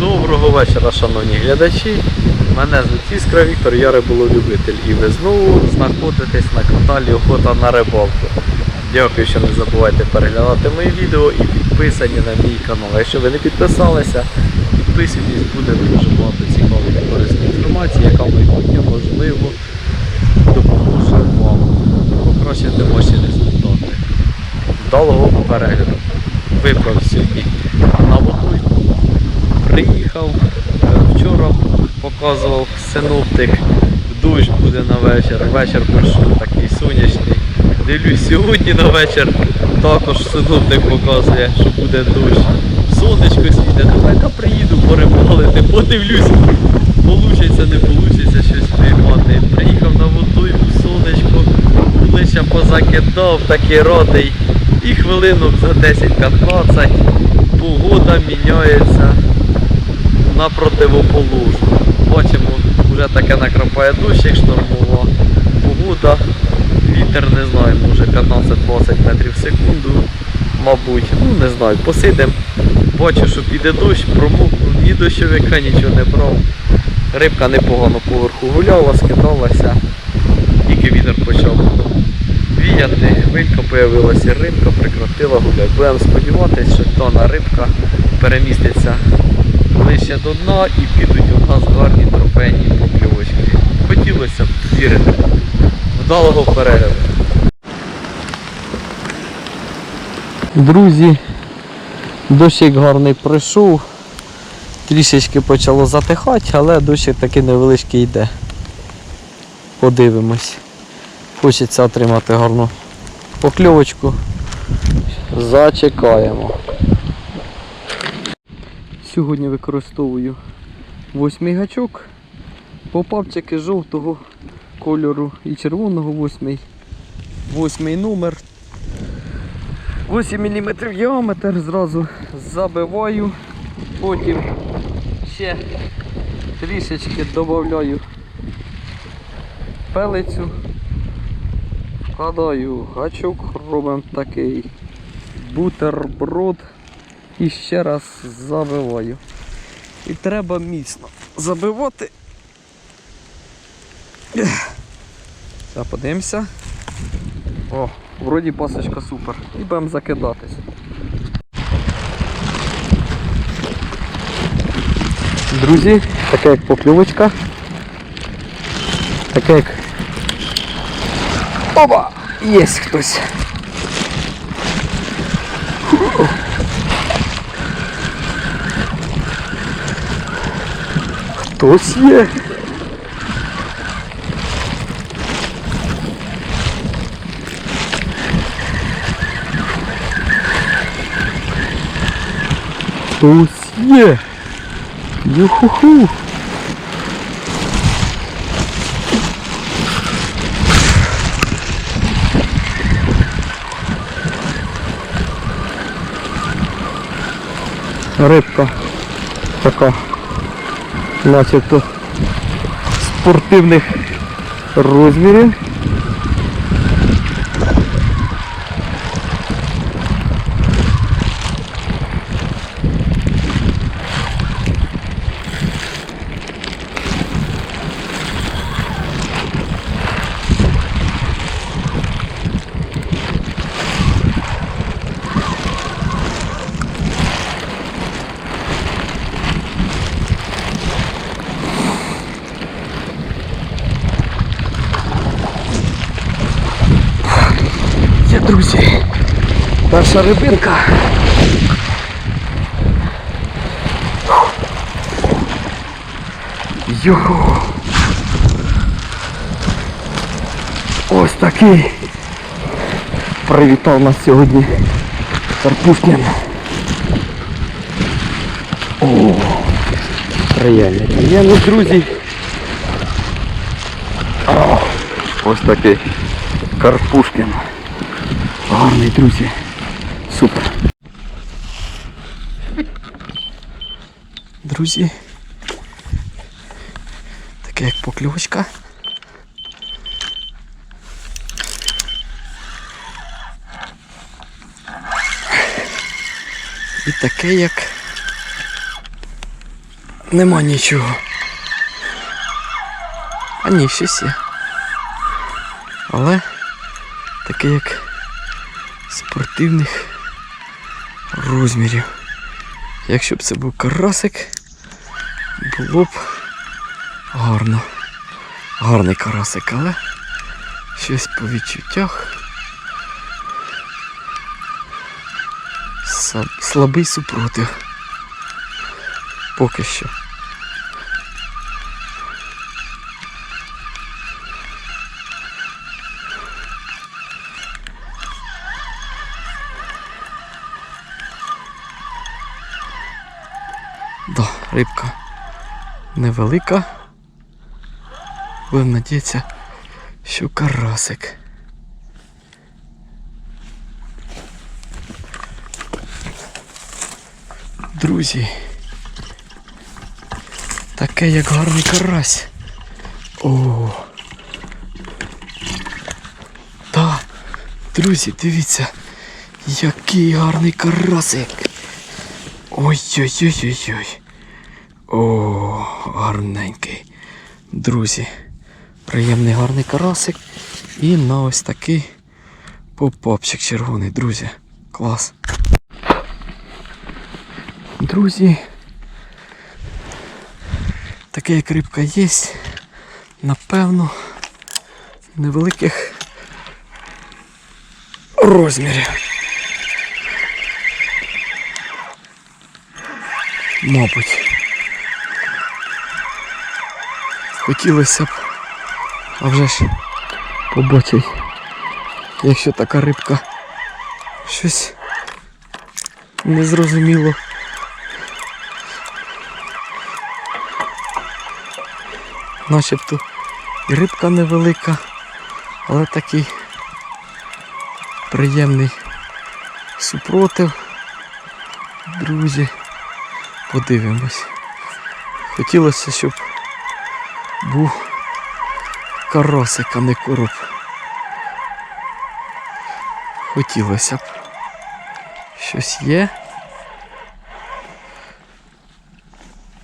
Доброго вечора, шановні глядачі. Мене звуть Іскра Віктор, я риболовлюбитель. І ви знову знаходитесь на каналі Охота на рибалку. Дякую, що не забувайте переглядати мої відео і підписані на мій канал. Якщо ви не підписалися, підписуйтесь, буде дуже багато цікавої та корисної інформації, яка в можливо допоможе вам покращити ваші результати. Вдалого перегляду. Вибрав сьогодні на. Приїхав е, вчора, показував синоптик, дощ буде на вечір. Вечір пройшов такий сонячний. Дивлюсь, сьогодні на вечір також синоптик показує, що буде дощ. Сонечко світе, давай-ка приїду порибалити, подивлюсь, получиться, не получиться щось приймати. Приїхав на водойку, сонечко, лише позакидав, такий радий. І хвилинок за 10-15 погода міняється на противоположну. Бачимо, вже таке накрапає дощик штормова. Погода, вітер не знаю, може 15-20 метрів в секунду. Мабуть, ну не знаю, посидим. Бачу, що піде дощ, промокну, ні дощовика, нічого не брав. Рибка непогано поверху гуляла, скидалася, тільки вітер почав віяти, хвилька появилася рибка, прекратила гуляти. Будемо сподіватися, що дана рибка переміститься ближче до дна і підуть у нас гарні трофейні покльовочки. Хотілося б вірити. Вдалого перегляду. Друзі, дощик гарний пройшов. Трішечки почало затихати, але дощик такий невеличкий йде. Подивимось. Хочеться отримати гарну покльовочку. Зачекаємо. Сьогодні використовую восьмий гачок. Попапчики жовтого кольору і червоного восьмий. Восьмий номер. 8 мм діаметр зразу забиваю. Потім ще трішечки додаю пелицю. Вкладаю гачок, робимо такий бутерброд і ще раз забиваю. І треба міцно забивати. Зараз. О, вроді пасочка супер. І будемо закидатись. Друзі, таке як покльовочка. Таке як Оба! Є хтось. Хтось є. Хтось є. Юху-ху. рибка така начебто спортивних розмірів. Перша рибинка. Його. Ось такий. Привітав нас сьогодні Карпушкін. О, приємно, приємно, друзі. О, ось такий Карпушкін. Гарний, друзі. Друзі. Таке як покльовочка. І таке як нема нічого. А ні, щось є. Але таке як спортивних розмірів. Якщо б це був карасик, було б гарно. Гарний карасик, але щось по відчуттях. Слабий супротив. Поки що. Рибка невелика. Будемо надіятися, що карасик. Друзі. Таке як гарний карась. О. Та, друзі, дивіться, який гарний карасик. Ой-ой-ой-ой-ой. О, гарненький. Друзі, приємний гарний карасик. І на ось такий попапчик червоний, друзі. Клас. Друзі. Таке як рибка є. Напевно, невеликих розмірів. Мабуть. Хотілося б, а вже ж побачить, якщо така рибка щось незрозуміло. Начебто і рибка невелика, але такий приємний супротив. Друзі, подивимось. Хотілося, щоб був карасик, а не короб. Хотілося б. Щось є.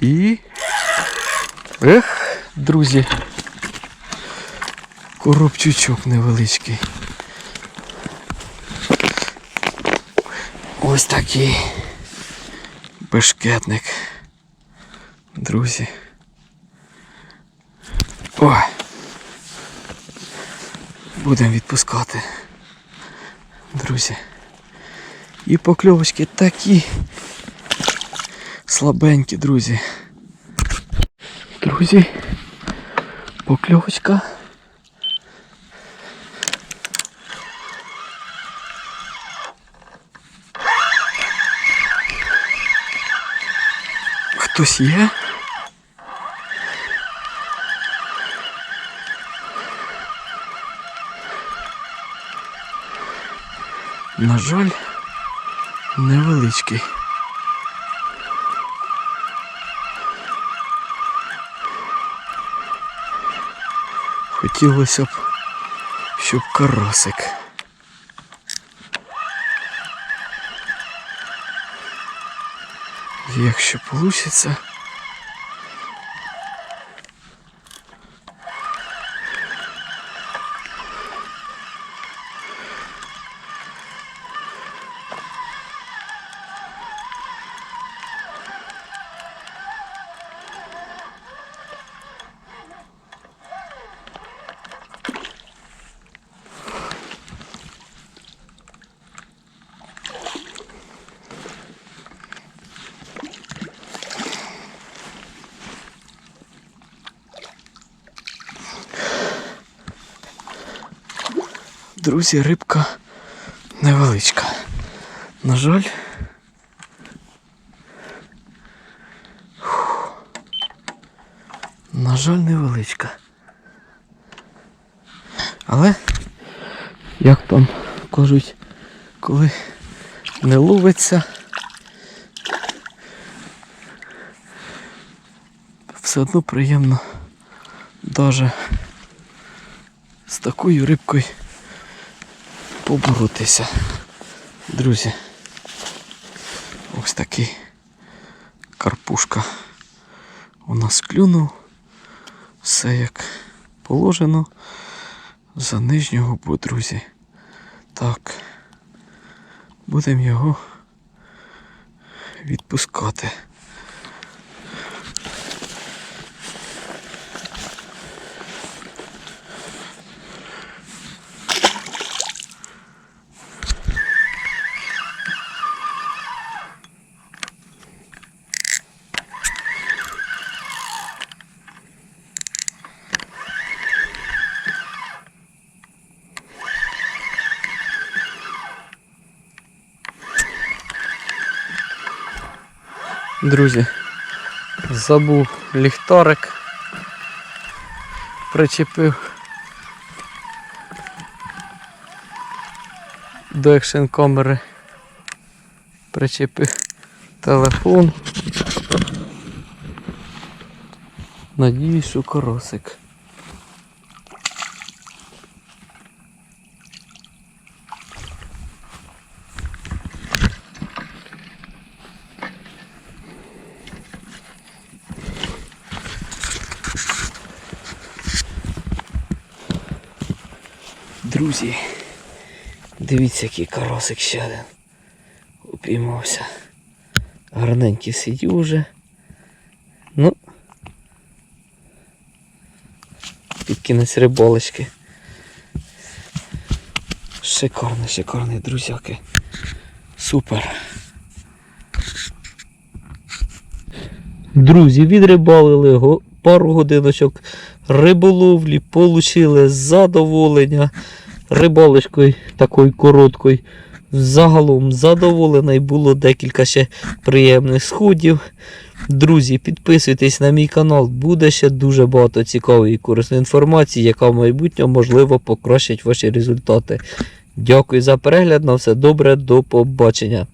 І. Ех, друзі. Коробчучок невеличкий. Ось такий бешкетник. Друзі. Ой. Будемо відпускати. Друзі. І покльовочки такі слабенькі, друзі. Друзі. Покльовочка. Хтось є? На жаль, невеличкий. Хотілося б, щоб карасик. Якщо вийде. Друзі, рибка невеличка. На жаль. Фух. На жаль, невеличка. Але, як там кажуть, коли не ловиться, все одно приємно даже з такою рибкою поборотися. Друзі. Ось такий карпушка у нас клюнув. Все як положено за нижнього бо, друзі. Так. Будемо його відпускати. Друзі, забув ліхтарик, причепив до екшн камери, причепив телефон. Надіюсь, що коросик. Друзі, дивіться, який карасик ще один. Упіймався. Гарненький сидів уже. Ну. Під кінець риболочки. Шикарний, шикарний, друзяки. Супер. Друзі, відрибалили пару годиночок риболовлі, получили задоволення рибалочкою такою короткою. Загалом задоволений, було декілька ще приємних сходів. Друзі, підписуйтесь на мій канал, буде ще дуже багато цікавої і корисної інформації, яка в майбутньому можливо покращить ваші результати. Дякую за перегляд, на все добре, до побачення.